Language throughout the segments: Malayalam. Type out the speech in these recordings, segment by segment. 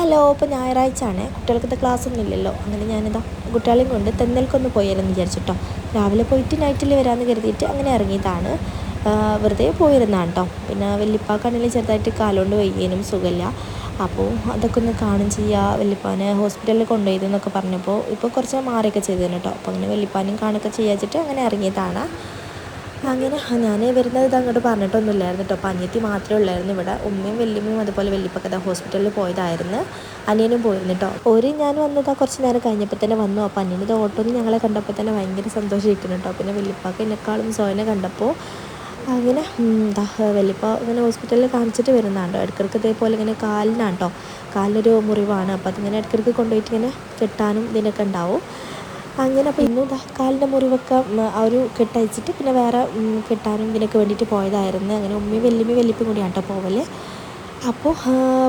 ഹലോ ഇപ്പോൾ ഞായറാഴ്ച ആണ് കുട്ടികൾക്കത്തെ ക്ലാസ് ഒന്നും ഇല്ലല്ലോ. അങ്ങനെ ഞാനിതാ കുട്ടികളെയും കൊണ്ട് തെന്നൽക്കൊന്ന് പോയാലെന്ന് വിചാരിച്ചിട്ടോ. രാവിലെ പോയിട്ട് നൈറ്റിൽ വരാമെന്ന് കരുതിയിട്ട് അങ്ങനെ ഇറങ്ങിയതാണ്. വെറുതെ പോയിരുന്നാണ് കേട്ടോ പിന്നെ വല്യപ്പാക്കാണെങ്കിലും ചെറുതായിട്ട് കാലുകൊണ്ട് വയ്യേനും സുഖമില്ല അപ്പോൾ അതൊക്കെ ഒന്ന് കാണും ചെയ്യുക വല്യപ്പാനെ ഹോസ്പിറ്റലിൽ കൊണ്ടുപോയതെന്നൊക്കെ പറഞ്ഞപ്പോൾ ഇപ്പോൾ കുറച്ച് മാറിയൊക്കെ ചെയ്തതിന് കേട്ടോ അപ്പോൾ അങ്ങനെ വല്യപ്പാനും കാണുകയൊക്കെ ചെയ്യാച്ചിട്ട് അങ്ങനെ ഇറങ്ങിയതാണ്. അങ്ങനെ ഞാൻ വരുന്നത് ഇത് അങ്ങോട്ട് പറഞ്ഞിട്ടൊന്നുമില്ലായിരുന്നു കേട്ടോ അപ്പോൾ അനിയത്തി മാത്രമേ ഉള്ളായിരുന്നു ഇവിടെ. ഉമ്മയും വല്യമ്മയും അതുപോലെ വല്യപ്പൊക്കെ ഹോസ്പിറ്റലിൽ പോയതായിരുന്നു. അനിയനും പോയിരുന്നു കേട്ടോ ഒരു ഞാൻ വന്നതാ കുറച്ച് നേരം കഴിഞ്ഞപ്പോൾ തന്നെ വന്നു. അപ്പോൾ അനിയന്റെ ഓട്ടോന്ന് ഞങ്ങളെ കണ്ടപ്പോൾ തന്നെ ഭയങ്കര സന്തോഷമായിരിക്കുന്നു കേട്ടോ പിന്നെ വല്യപ്പാക്ക് എന്നെക്കാളും സോയനെ കണ്ടപ്പോൾ അങ്ങനെ ഉം, ദാ വല്യപ്പ ഇങ്ങനെ ഹോസ്പിറ്റലിൽ കാണിച്ചിട്ട് വരുന്നതാണ് ഇടയ്ക്കിടയ്ക്ക് ഇതേപോലെ ഇങ്ങനെ കാലിനാണ് കേട്ടോ കാലിനൊരു മുറിവാണ്. അപ്പോൾ അതിങ്ങനെ ഇടയ്ക്കിടയ്ക്ക് കൊണ്ടുപോയിട്ട് ഇങ്ങനെ കെട്ടാനും ഇതിനൊക്കെ ഉണ്ടാവും. അങ്ങനെ അപ്പോൾ ഇന്നും കാലിന്റെ മുറിവൊക്കെ ആ ഒരു കെട്ടയച്ചിട്ട് പിന്നെ വേറെ കെട്ടാനും ഇതിനൊക്കെ വേണ്ടിയിട്ട് പോയതായിരുന്നു. അങ്ങനെ ഉമ്മയും വല്യമ്മയും വല്യപ്പും കൂടിയാണ് കേട്ടോ പോവൽ. അപ്പോൾ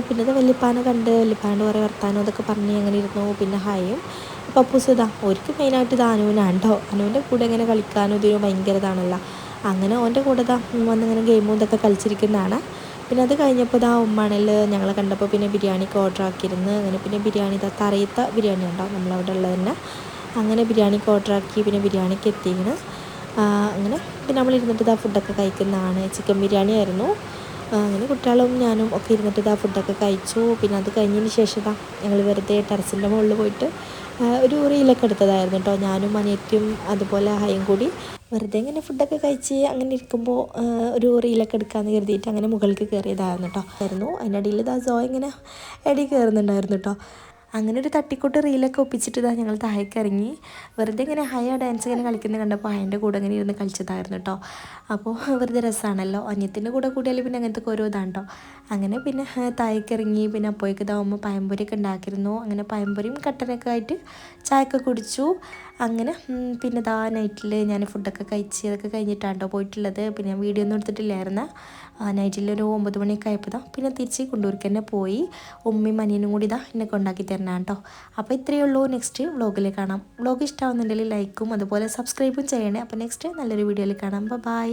പിന്നെ അത് വല്യപ്പാനെ കണ്ട് വല്യപ്പാന്റെ കുറേ വർത്താനം അതൊക്കെ പറഞ്ഞ് അങ്ങനെ ഇരുന്നു. പിന്നെ ഹായും. പപ്പൂസ് ഇതാ ഒരിക്കൽ മെയിനായിട്ട് ഇത് അനുവിനാണ് കേട്ടോ അനുവിന്റെ കൂടെ ഇങ്ങനെ കളിക്കാനും ഇതിനും ഭയങ്കര ഇതാണല്ലോ. അങ്ങനെ ഓന്റെ കൂടെ ഇതാ വന്നിങ്ങനെ ഗെയിമും ഇതൊക്കെ കളിച്ചിരിക്കുന്നതാണ്. പിന്നെ അത് കഴിഞ്ഞപ്പോൾ ഇതാ ഉമ്മാണിൽ ഞങ്ങളെ കണ്ടപ്പോൾ പിന്നെ ബിരിയാണിക്ക് ഓർഡർ ആക്കിയിരുന്നു. അങ്ങനെ പിന്നെ ബിരിയാണി ഇതാ തറയത്ത ബിരിയാണി ഉണ്ടാവും നമ്മളവിടെ ഉള്ളത് തന്നെ. അങ്ങനെ ബിരിയാണിക്ക് ഓർഡർ ആക്കി പിന്നെ ബിരിയാണിക്ക് എത്തിയിരുന്നു അങ്ങനെ പിന്നെ നമ്മൾ ഇരുന്നിട്ട് ഇതാ ഫുഡൊക്കെ കഴിക്കുന്നതാണ്. ചിക്കൻ ബിരിയാണി ആയിരുന്നു. അങ്ങനെ കുട്ടികളും ഞാനും ഒക്കെ ഇരുന്നിട്ട് ഇതാ ഫുഡൊക്കെ കഴിച്ചു. പിന്നെ അത് കഴിഞ്ഞതിന് ശേഷം ഇതാ ഞങ്ങൾ വെറുതെ ടെറസിന്റെ മുകളിൽ പോയിട്ട് ഒരു റീലൊക്കെ എടുത്തതായിരുന്നു കേട്ടോ. ഞാനും അനിയത്തിയും അതുപോലെ ഹയും കൂടി വെറുതെ ഇങ്ങനെ ഫുഡൊക്കെ കഴിച്ച് അങ്ങനെ ഇരിക്കുമ്പോൾ ഒരു റീലൊക്കെ എടുക്കാമെന്ന് കരുതിയിട്ട് അങ്ങനെ മുകളിലേക്ക് കയറിയതായിരുന്നു കേട്ടോ. ആയിരുന്നു. അതിനിടയിൽ ഇതാ സോ ഇങ്ങനെ എടി കയറുന്നുണ്ടായിരുന്നു കേട്ടോ. അങ്ങനെ ഒരു തട്ടിക്കൂട്ട് റീലൊക്കെ ഒപ്പിച്ചിട്ട് ഇതാ ഞങ്ങൾ താഴേക്ക് ഇറങ്ങി വെറുതെ ഇങ്ങനെ ഹയ ഡാൻസ് ഇങ്ങനെ കളിക്കുന്നത് കണ്ടപ്പോൾ ഹയന്റെ കൂടെ ഇങ്ങനെ ഇരുന്ന് കളിച്ചതായിരുന്നു കേട്ടോ അപ്പോൾ വെറുതെ രസമാണല്ലോ അന്യത്തിന്റെ കൂടെ കൂടിയാൽ പിന്നെ അങ്ങനത്തെ ഓരോ ഇതാണ് കേട്ടോ അങ്ങനെ പിന്നെ താഴേക്ക് ഇറങ്ങി പിന്നെ അപ്പോഴേക്ക് ഇതാവുമ്പോൾ പയമ്പൊരിയൊക്കെ ഉണ്ടാക്കിയിരുന്നു. അങ്ങനെ പയമ്പൊരിയും കട്ടനൊക്കെ ആയിട്ട് ചായയൊക്കെ കുടിച്ചു. അങ്ങനെ പിന്നെ ഇതാ നൈറ്റിൽ ഞാൻ ഫുഡൊക്കെ കഴിച്ച് അതൊക്കെ കഴിഞ്ഞിട്ടാണ് കേട്ടോ പോയിട്ടുള്ളത്. പിന്നെ ഞാൻ വീഡിയോ ഒന്നും എടുത്തിട്ടില്ലായിരുന്നു. നൈറ്റിൽ ഒരു ഒമ്പത് മണിയൊക്കെ ആയപ്പോൾ പിന്നെ തിരിച്ച് കൊണ്ടൂർക്ക് തന്നെ പോയി. ഉമ്മയും അനിയനും കൂടി ഇതാ എന്നെ കൊണ്ടാക്കി തരണം കേട്ടോ അപ്പോൾ ഇത്രയേ ഉള്ളൂ. നെക്സ്റ്റ് വ്ളോഗിൽ കാണാം. വ്ളോഗ് ഇഷ്ടമാവുന്നുണ്ടെങ്കിൽ ലൈക്കും അതുപോലെ സബ്സ്ക്രൈബും ചെയ്യണേ. അപ്പോൾ നെക്സ്റ്റ് നല്ലൊരു വീഡിയോയിൽ കാണാം. ബൈ